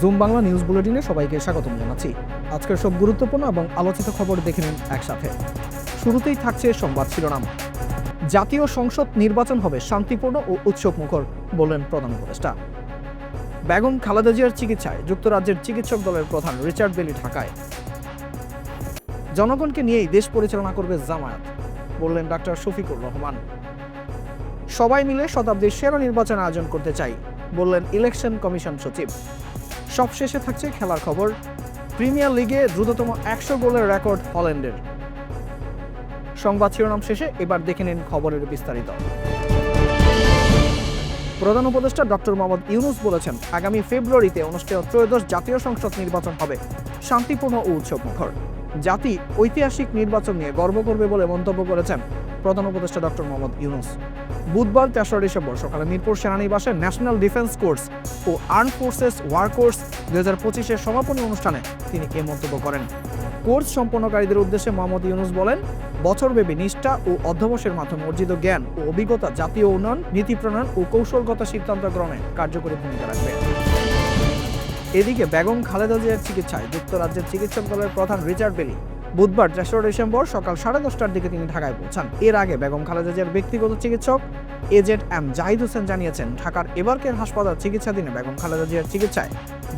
Zoom Bangla news বুলেটিনে সবাইকে স্বাগতম জানাচ্ছি। আজকের সব গুরুত্বপূর্ণ এবং আলোচিত খবর দেখে নিন একসাথে। শুরুতেই থাকছে সংবাদ শিরোনাম। জাতীয় সংসদ নির্বাচন হবে শান্তিপূর্ণ ও উৎসবমুখর, বললেন প্রধান উপদেষ্টা। বেগম খালেদা জিয়ার চিকিৎসায় যুক্তরাজ্যের চিকিৎসক দলের প্রধান রিচার্ড বেলি ঢাকায়। জনগণকে নিয়েই দেশ পরিচালনা করবে জামায়াত, বললেন ডাক্তার শফিকুর রহমান। সবাই মিলে শতাব্দীর সেরা নির্বাচন আয়োজন করতে চাই, বললেন ইলেকশন কমিশন সচিব। সবশেষে থাকছে খেলার খবর। প্রিমিয়ার লিগে দ্রুততম একশো গোলের রেকর্ড হল্যান্ডের। সংবাদ শিরোনাম শেষে এবার দেখে নিন খবরের বিস্তারিত। প্রধান উপদেষ্টা ডক্টর মোহাম্মদ ইউনুস বলেছেন, আগামী ফেব্রুয়ারিতে অনুষ্ঠেয় ত্রয়োদশ জাতীয় সংসদ নির্বাচন হবে। শান্তিপূর্ণ ও উৎসব মুখর জাতি ঐতিহাসিক নির্বাচন নিয়ে গর্ব করবে বলে মন্তব্য করেছেন প্রধান উপদেষ্টা ডক্টর মোহাম্মদ ইউনুস। বুধবার তেসরা ডিসেম্বর সকালে মিরপুর সেনানিবাসে ন্যাশনাল ডিফেন্স কোর্স ও আর্ম ফোর্সেস ওয়ার কোর্স দুই হাজার পঁচিশের সমাপনী অনুষ্ঠানে তিনি এ মন্তব্য করেন। কোর্স সম্পন্নকারীদের উদ্দেশ্যে মোহাম্মদ ইউনুস বলেন, বছরব্যাপী নিষ্ঠা ও অধ্যবসের মাধ্যমে অর্জিত জ্ঞান ও অভিজ্ঞতা, জাতীয় উন্নয়ন, নীতি প্রণয়ন ও কৌশলগত সিদ্ধান্ত গ্রহণে কার্যকরী ভূমিকা রাখবে। এদিকে বেগম খালেদা জিয়ার চিকিৎসায় যুক্তরাজ্যের চিকিৎসক দলের প্রধান রিচার্ড বেলি বুধবার তেসরা ডিসেম্বর সকাল সাড়ে দশটার দিকে তিনি ঢাকায় পৌঁছান। এর আগে বেগম খালেদা জিয়ার ব্যক্তিগত চিকিৎসক এজেড এম জাহিদ হোসেন জানিয়েছেন, ঢাকার এবারকের হাসপাতাল চিকিৎসাধীনে বেগম খালেদা জিয়ার চিকিৎসায়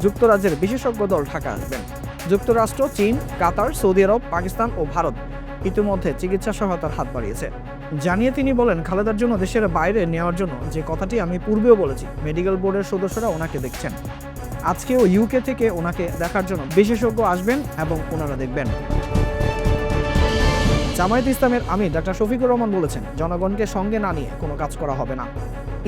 যুক্তরাজ্যের বিশেষজ্ঞ দল ঢাকা আসবেন। যুক্তরাষ্ট্র, চীন, কাতার, সৌদি আরব, পাকিস্তান ও ভারত ইতিমধ্যে চিকিৎসা সহায়তার হাত বাড়িয়েছে। জানিয়ে তিনি বলেন, খালেদার জন্য দেশের বাইরে নেওয়ার জন্য যে কথাটি আমি পূর্বেও বলেছি, মেডিকেল বোর্ডের সদস্যরা ওনাকে দেখছেন। আজকেও ইউকে থেকে ওনাকে দেখার জন্য বিশেষজ্ঞ আসবেন এবং ওনারা দেখবেন। জামায়াত ইসলামের আমির ডাক্তার শফিকুর রহমান বলেছেন, জনগণকে সঙ্গে না নিয়ে কোনো কাজ করা হবে না।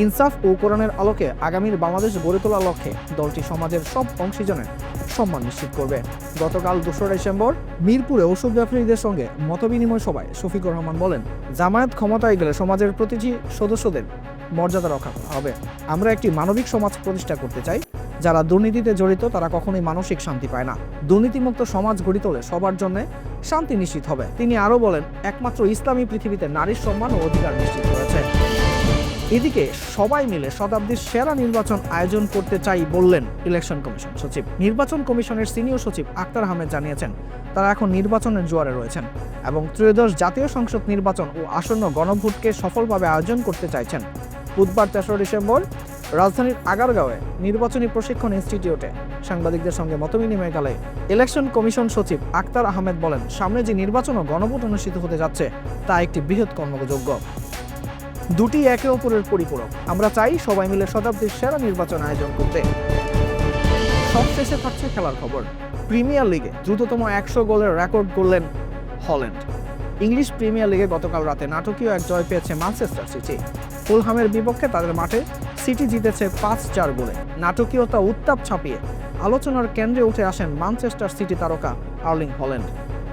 ইনসাফ ও কোরআনের আলোকে আগামীর বাংলাদেশ গড়ে তোলার লক্ষ্যে দলটি সমাজের সব অংশীজনের সম্মান নিশ্চিত করবে। গতকাল দোসরা ডিসেম্বর মিরপুরে ওষুধ ব্যবসায়ীদের সঙ্গে মতবিনিময় সভায় শফিকুর রহমান বলেন, জামায়াত ক্ষমতায় গেলে সমাজের প্রতিটি সদস্যদের মর্যাদা রক্ষা করা হবে। আমরা একটি মানবিক সমাজ প্রতিষ্ঠা করতে চাই যারা দুর্নীতিতে জড়িত, তারা কখনোই মানসিক শান্তি পায় না। দুর্নীতিমুক্ত সমাজ গড়ে তোলে সবার জন্য শান্তি নিশ্চিত হবে। তিনি আরও বলেন, একমাত্র ইসলামী পৃথিবীতে নারীর সম্মান ও অধিকার নিশ্চিত করেছে। এদিকে সবাই মিলে শতাব্দীর সেরা নির্বাচন আয়োজন করতে চাই বললেন ইলেকশন কমিশন সচিব। নির্বাচন কমিশনের সিনিয়র সচিব আক্তার আহমেদ জানিয়েছেন, তারা এখন নির্বাচনের জোয়ারে রয়েছেন এবং ত্রয়োদশ জাতীয় সংসদ নির্বাচন ও আসন্ন গণভোটকে সফলভাবে আয়োজন করতে চাইছেন। বুধবার তেসরা ডিসেম্বর রাজধানীর আগারগাঁওয়ে নির্বাচনী প্রশিক্ষণ ইনস্টিটিউটে সাংবাদিকদের সঙ্গে মতবিনিময়কালে ইলেকশন কমিশন সচিব আক্তার আহমেদ বলেন, সামনে যে নির্বাচন ও গণভোট অনুষ্ঠিত হতে যাচ্ছে, তা একটি বৃহৎ কর্মযোগ্য। দুটি একে অপরের পরিপূরক। আমরা চাই সবাই মিলে শতাব্দীর সেরা নির্বাচন আয়োজন করতে। সবশেষে থাকছে খেলার খবর। প্রিমিয়ার লিগে দ্রুততম একশো গোলের রেকর্ড করলেন হল্যান্ড। ইংলিশ প্রিমিয়ার লিগে গতকাল রাতে নাটকীয় এক জয় পেয়েছে ম্যানচেস্টার সিটি। ফুলহামের বিপক্ষে তাদের মাঠে সিটি জিতেছে পাঁচ চার গোলে। নাটকীয়তা উত্তাপ ছাপিয়ে আলোচনার কেন্দ্রে উঠে আসেন ম্যানচেস্টার সিটি তারকা আর্লিং হল্যান্ড।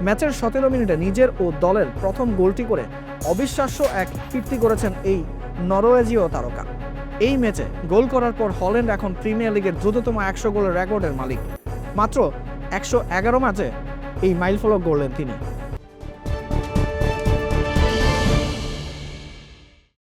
ম্যাচের সতেরো মিনিটে নিজের ও দলের প্রথম গোলটি করে অবিশ্বাস্য এক কীর্তি করেছেন এই নরওয়েজীয় তারকা। এই ম্যাচে গোল করার পর হল্যান্ড এখন প্রিমিয়ার লিগের দ্রুততম একশো গোলের রেকর্ডের মালিক। মাত্র একশো এগারো ম্যাচে এই মাইলফলক গড়লেন তিনি।